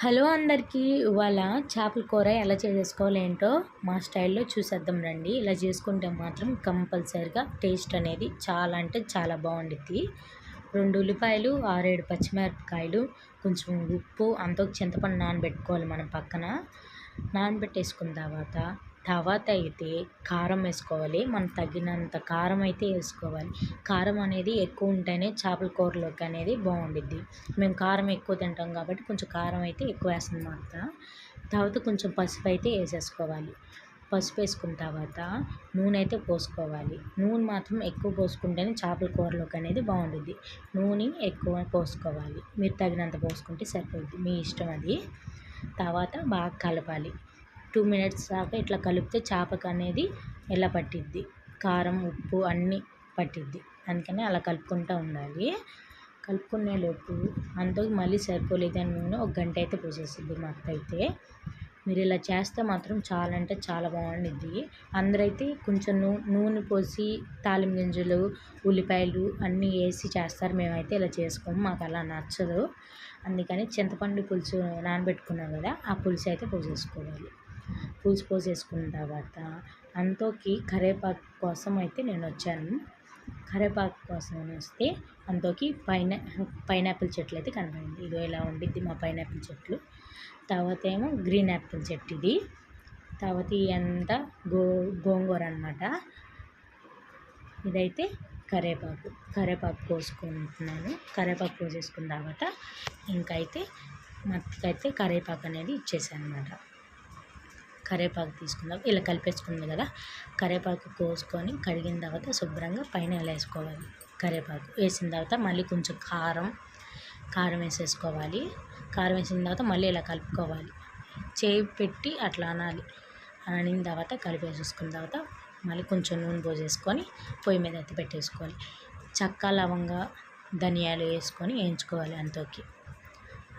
Hello అందరికీ ఇవాళ చేపల కూర ఎలా చేసుకోవాలి ఏంటో మా స్టైల్లో చూసేద్దాం రండి. ఇలా చేసుకుంటే మాత్రం కంపల్సరిగా టేస్ట్ అనేది చాలా అంటే చాలా బాగుండిద్ది. రెండు ఉల్లిపాయలు ఆరేడు పచ్చిమిరపకాయలు కొంచెం ఉప్పు అంత చింతపండు నానబెట్టుకోవాలి మనం పక్కన. నానబెట్టేసుకున్న తర్వాత తర్వాత అయితే కారం వేసుకోవాలి. మనం తగినంత కారం అయితే వేసుకోవాలి. కారం అనేది ఎక్కువ ఉంటేనే చేపల కూరలోకి అనేది బాగుండిద్ది. మేము కారం ఎక్కువ తింటాం కాబట్టి కొంచెం కారం అయితే ఎక్కువ వేస్తుంది మా అత్త తర్వాత కొంచెం పసుపు అయితే వేసేసుకోవాలి. పసుపు వేసుకున్న తర్వాత నూనె అయితే పోసుకోవాలి. నూనె మాత్రం ఎక్కువ పోసుకుంటేనే చేపల కూరలోకి అనేది బాగుంటుంది నూనె ఎక్కువ పోసుకోవాలి. మీరు తగినంత పోసుకుంటే సరిపోద్ది. మీ ఇష్టం అది. తర్వాత బాగా కలపాలి. టూ మినిట్స్ దాకా ఇట్లా కలిపితే చేపకు అనేది ఎలా పట్టిద్ది? కారం ఉప్పు అన్నీ పట్టిద్ది. అందుకని అలా కలుపుకుంటూ ఉండాలి. కలుపుకునేలోపు అంతకు మళ్ళీ సరిపోలేదని నూనె ఒక గంట అయితే పోసేసింది మా అత్త అయితే. మీరు ఇలా చేస్తే మాత్రం చాలా అంటే చాలా బాగుండిద్ది. అందరైతే కొంచెం నూ నూనె పోసి తాలిం గింజలు ఉల్లిపాయలు అన్నీ వేసి చేస్తారు. మేమైతే ఇలా చేసుకోము. మాకు అలా నచ్చదు. అందుకని చింతపండు పులుసు నానబెట్టుకున్నాం కదా ఆ పులుసు అయితే పోసేసుకోవాలి. పులుసు పోసేసుకున్న తర్వాత అంతోకి కరివేపాకు కోసం అయితే నేను వచ్చాను. కరివేపాకు కోసం వస్తే అంతోకి పైన పైనాపిల్ చెట్లు అయితే కనబడింది. ఇదో ఇలా ఉండిద్ది మా పైనాపిల్ చెట్లు. తర్వాత ఏమో గ్రీన్ యాపిల్ చెట్టు ఇది. తర్వాత అంతా గో గోంగూర అనమాట ఇదైతే కరేపాకు కరివేపాకు కోసుకుంటున్నాను. కరివేపాకు కోసేసుకున్న తర్వాత ఇంకైతే మత్తికైతే కరేపాకు అనేది ఇచ్చేసాను అనమాట కరివేపాకు తీసుకుందాం. ఇలా కలిపేసుకుంది కదా. కరివేపాకు కోసుకొని కడిగిన తర్వాత శుభ్రంగా పైన ఇలా వేసుకోవాలి? కరివేపాకు వేసిన తర్వాత మళ్ళీ కొంచెం కారం కారం వేసేసుకోవాలి. కారం వేసిన తర్వాత మళ్ళీ ఇలా కలుపుకోవాలి. చేయి పెట్టి అట్లా అనాలి. అనిన తర్వాత కలిపేసేసుకున్న తర్వాత మళ్ళీ కొంచెం నూనె పోసేసుకొని పొయ్యి మీద ఎత్తి పెట్టేసుకోవాలి. చక్క లవంగా ధనియాలు వేసుకొని వేయించుకోవాలి అంతోకి.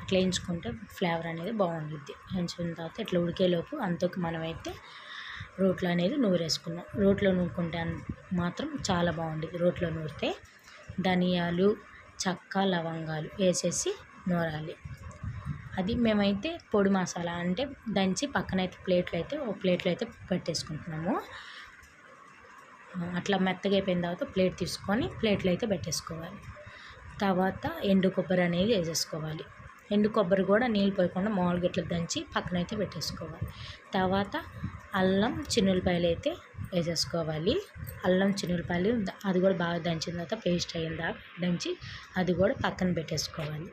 అట్లా వేయించుకుంటే ఫ్లేవర్ అనేది బాగుంటుంది వేయించుకున్న తర్వాత ఇట్లా ఉడికేలోపు అంతకు మనమైతే రోట్లో అనేది నూరేసుకున్నాం. రోట్లో నూరుకుంటే మాత్రం చాలా బాగుంటుంది రోట్లో నూరితే. ధనియాలు చక్క లవంగాలు వేసేసి నూరాలి. అది మేమైతే పొడి మసాలా అంటే దంచి పక్కనైతే ప్లేట్లు అయితే ఒక ప్లేట్లో అయితే పెట్టేసుకుంటున్నాము. అట్లా మెత్తగా అయిపోయిన తర్వాత ప్లేట్ తీసుకొని ప్లేట్లు అయితే పెట్టేసుకోవాలి. తర్వాత ఎండు కొబ్బరి అనేది వేసేసుకోవాలి. ఎండు కొబ్బరి కూడా నీళ్ళు పోయకుండా మామూలుగా ఇట్లా దంచి పక్కనైతే పెట్టేసుకోవాలి. తర్వాత అల్లం చిన్నులపాయలు అయితే వేసేసుకోవాలి. అల్లం చిన్నులపాయలు అది కూడా బాగా దంచిన తర్వాత పేస్ట్ అయిందా దంచి అది కూడా పక్కన పెట్టేసుకోవాలి.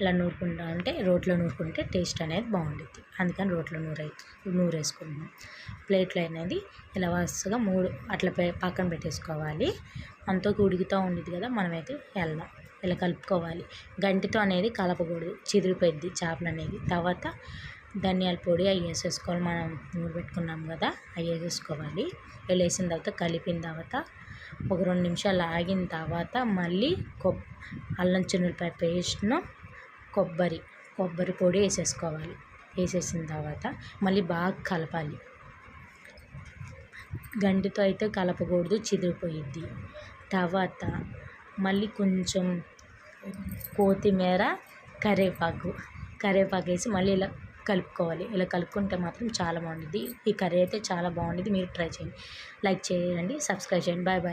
ఇలా నూరుకుంటా అంటే రోట్లో నూరుకుంటే టేస్ట్ అనేది బాగుంటుంది అందుకని రోట్లో నూరు నూరేసుకుంటున్నాం ప్లేట్లో అనేది ఇలా వరుసగా మూడు అట్లా పక్కన పెట్టేసుకోవాలి. అంతా ఉడుకుతూ ఉండేది కదా మనమైతే వెళ్దాం ఇలా కలుపుకోవాలి. గంటితో అనేది కలపకూడదు. చిదిరిపోద్ది చేపలు అనేది. తర్వాత ధనియాల పొడి అవి వేసేసుకోవాలి మనం నూనె పెట్టుకున్నాం కదా అవి వేసేసుకోవాలి ఇలా వేసిన తర్వాత కలిపిన తర్వాత ఒక రెండు నిమిషాలు ఆగిన తర్వాత మళ్ళీ కొబ్ అల్లం చిన్నులపాయ పేస్ట్ను కొబ్బరి కొబ్బరి పొడి వేసేసుకోవాలి. వేసేసిన తర్వాత మళ్ళీ బాగా కలపాలి. గంటితో అయితే కలపకూడదు చిదిరిపోయిద్ది. తర్వాత మళ్ళీ కొంచెం కొత్తిమీర కరివేపాకు కరివేపాకు వేసి మళ్ళీ ఇలా కలుపుకోవాలి. ఇలా కలుపుకుంటే మాత్రం చాలా బాగుంటుంది. ఈ కర్రీ అయితే చాలా బాగుంటుంది. మీరు ట్రై చేయండి. లైక్ చేయండి సబ్స్క్రైబ్ చేయండి. Bye bye.